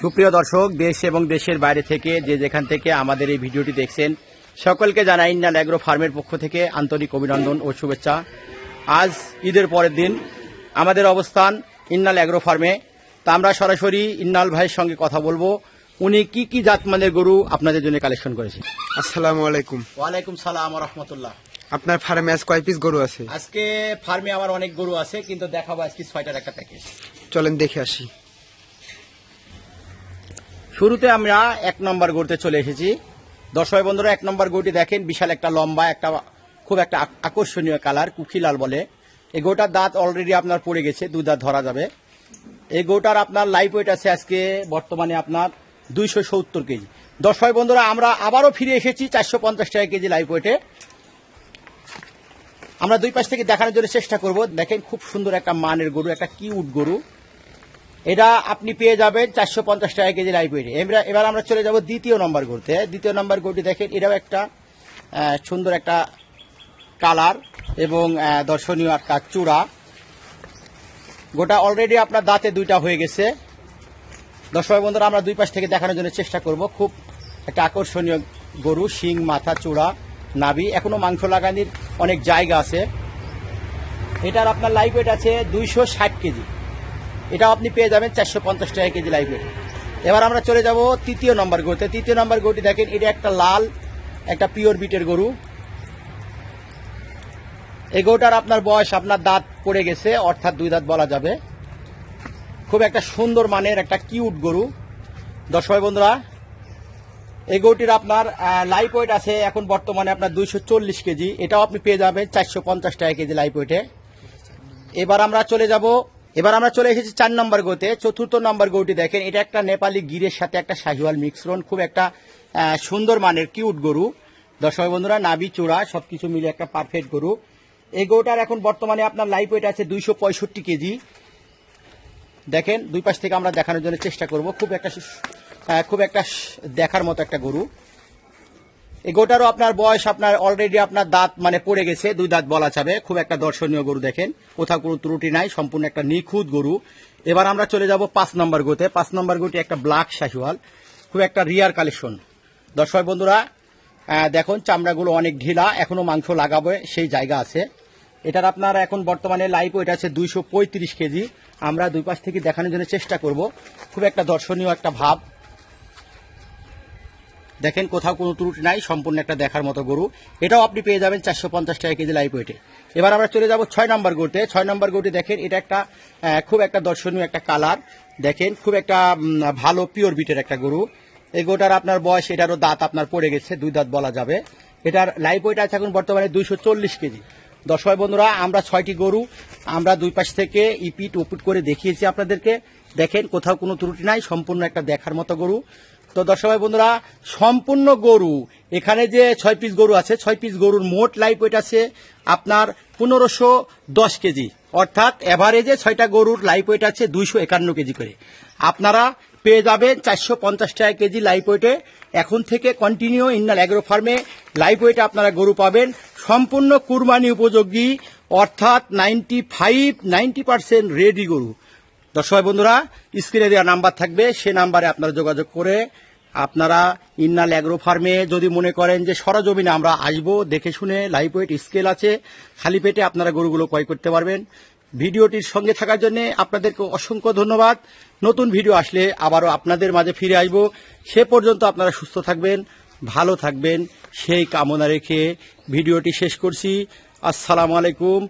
সুপ্রিয় দর্শক দেশ এবং দেশের বাইরে থেকে যে যেখান থেকে আমাদের এই ভিডিওটি দেখছেন সকলকে জানাই ইন্নাল অ্যাগ্রো ফার্মের পক্ষ থেকে আন্তরিক অভিনন্দন ও শুভেচ্ছা। আজ ঈদের পরের দিন আমাদের অবস্থান ইন্নাল অ্যাগ্রো ফার্মে। তা আমরা সরাসরি ইন্নাল ভাইয়ের সঙ্গে কথা বলব। উনি কি কি জাতমানের গরু আপনাদের জন্য কালেকশন করেছেন? আসসালামু আলাইকুম। ওয়ালাইকুম সালাম রহমতুল্লাহ। আপনার ফার্মে আজ কয় পিস গরু আছে? আজকে ফার্মে আমার অনেক গরু আছে কিন্তু দেখাবো আজকে ছয়টার একটা প্যাকেজ। চলেন দেখে আসি। শুরুতে আমরা এক নম্বর গরুতে চলে এসেছি। দর্শক বন্ধুরা, এক নম্বর গরুটি দেখেন, বিশাল একটা লম্বা, একটা খুব একটা আকর্ষণীয় কালার কুখিলাল বলে। এই গরুটার দাঁত অলরেডি আপনার পড়ে গেছে দু দাঁত ধরা যাবে। এই গরুটার আপনার লাইফ ওয়েট আছে আজকে, বর্তমানে আপনার দুইশো সত্তর কেজি। দর্শক বন্ধুরা, আমরা আবারও ফিরে এসেছি চারশো পঞ্চাশ টাকা কেজি লাইফ ওয়েটে আমরা দুই পাশ থেকে দেখানোর জন্য চেষ্টা করব। দেখেন, খুব সুন্দর একটা মানের গরু, একটা কিউট গরু। এটা আপনি পেয়ে যাবেন চারশো পঞ্চাশ টাকা কেজি লাইব্রেরি এবার আমরা চলে যাব দ্বিতীয় নম্বর গরুতে। দ্বিতীয় নম্বর গরুটি দেখেন, এটাও একটা সুন্দর একটা কালার এবং দর্শনীয় একটা চূড়া। গোটা অলরেডি আপনার দাঁতে দুইটা হয়ে গেছে। দর্শক বন্ধুরা, আমরা দুই পাশ থেকে দেখানোর জন্য চেষ্টা করব। খুব একটা আকর্ষণীয় গরু, শিং, মাথা, চূড়া নাবি এখনও মাংস লাগানির অনেক জায়গা আছে। এটার আপনার লাইভ ওয়েট আছে দুইশো ষাট কেজি। এটাও আপনি পেয়ে যাবেন চারশো পঞ্চাশ টাকা কেজি লাইভে এবার আমরা চলে যাব তৃতীয় নম্বর গরুতে। তৃতীয় নম্বর গরুটি দেখেন, এটা একটা লাল, একটা পিওর বিটের গরু। এই গরুটার আপনার বয়স, আপনার দাঁত পড়ে গেছে, অর্থাৎ দুই দাঁত বলা যাবে। খুব একটা সুন্দর মানের, একটা কিউট গরু। দর্শক বন্ধুরা, এই গরুটির আপনার লাইফ ওয়েট আছে এখন বর্তমানে আপনার দুইশো চল্লিশ কেজি। এটাও আপনি পেয়ে যাবেন চারশো পঞ্চাশ টাকা কেজি লাইফ ওয়েটে এবার আমরা চলে যাব এবার আমরা চলে এসেছি চার নম্বর গোতে। চতুর্থ নম্বর গরুটি দেখেন, এটা একটা নেপালি গিরের সাথে একটা শাহিওয়াল মিক্সরন খুব একটা সুন্দর মানের কিউট গরু। দর্শক বন্ধুরা নাবি চূড়া, সবকিছু মিলে একটা পারফেক্ট গরু। এই গরুটার এখন বর্তমানে আপনার লাইফ ওয়েট আছে দুইশো পঁয়ষট্টি কেজি। দেখেন, দুই পাশ থেকে আমরা দেখানোর জন্য চেষ্টা করব। খুব একটা খুব একটা দেখার মতো একটা গরু। গোটারও আপনার বয়স, আপনার অলরেডি আপনার দাঁত মানে পড়ে গেছে, দুই দাঁত বলা যাবে। খুব একটা দর্শনীয় গরু দেখেন। কোথাও কোনো ত্রুটি নাই, সম্পূর্ণ একটা নিখুঁত গরু। এবার আমরা চলে যাব পাঁচ নম্বর গোতে। পাঁচ নম্বর গোটি একটা ব্ল্যাক শাহিওয়াল। খুব একটা রিয়ার কালেকশন দর্শক বন্ধুরা দেখুন, চামড়াগুলো অনেক ঢিলা, এখনও মাংস লাগাবে, সেই জায়গা আছে। এটার আপনার এখন বর্তমানে লাইভ ওয়েট আছে দুইশো পঁয়ত্রিশ কেজি। আমরা দুই পাশ থেকে দেখানোর জন্য চেষ্টা করব। খুব একটা দর্শনীয় একটা ভাব। দেখেন কোথাও কোনো ত্রুটি নাই, সম্পূর্ণ একটা দেখার মতো গরু। এটাও আপনি পেয়ে যাবেন চারশো পঞ্চাশ টাকা কেজি লাইভ ওয়েটে এবার আমরা চলে যাব ছয় নম্বর গরুতে। ছয় নম্বর গরুটি দেখেন, এটা একটা খুব একটা দর্শনীয় একটা কালার দেখেন, খুব একটা ভালো পিওর বিটের একটা গরু। এই গরুটার আপনার বয়স, এটারও দাঁত আপনার পড়ে গেছে, দুই দাঁত বলা যাবে। এটার লাইভ ওয়েট আছে এখন বর্তমানে দুইশো চল্লিশ কেজি। দর্শক বন্ধুরা, আমরা ছয়টি গরু, আমরা দুই পাশ থেকে ইপিট ওপিট করে দেখিয়েছি আপনাদেরকে। দেখেন, কোথাও কোনো ত্রুটি নাই, সম্পূর্ণ একটা দেখার মতো গরু। তো দর্শক ভাই বন্ধুরা, সম্পূর্ণ গরু, এখানে যে ছয় পিস গরু আছে, ছয় পিস গরুর মোট লাইফ ওয়েট আছে আপনার পনেরোশো দশ কেজি। অর্থাৎ এভারেজে ছয়টা গরুর লাইফ ওয়েট আছে দুইশো একান্ন কেজি করে। আপনারা পেয়ে যাবেন চারশো পঞ্চাশ টাকা কেজি লাইফ ওয়েটে এখন থেকে কন্টিনিউ ইন্নাল অ্যাগ্রো ফার্মে লাইফ ওয়েটে আপনারা গরু পাবেন। সম্পূর্ণ কুরবানি উপযোগী, অর্থাৎ ninety five ninety percent ready গরু। দর্শক বন্ধুরা স্ক্রিনে দেওয়া নাম্বার থাকবে, সে নাম্বারে আপনারা যোগাযোগ করে আপনারা ইন্নাল অ্যাগ্রো ফার্মে যদি মনে করেন যে সরজমিনে আমরা আসব, দেখে শুনে লাইফ ওয়েট স্কেল আছে, খালি পেটে আপনারা গরুগুলো ক্রয় করতে পারবেন। ভিডিওটির সঙ্গে থাকার জন্য আপনাদেরকে অসংখ্য ধন্যবাদ। নতুন ভিডিও আসলে আবারও আপনাদের মাঝে ফিরে আসব। সে পর্যন্ত আপনারা সুস্থ থাকবেন, ভালো থাকবেন, সেই কামনা রেখে ভিডিওটি শেষ করছি। আসসালামু আলাইকুম।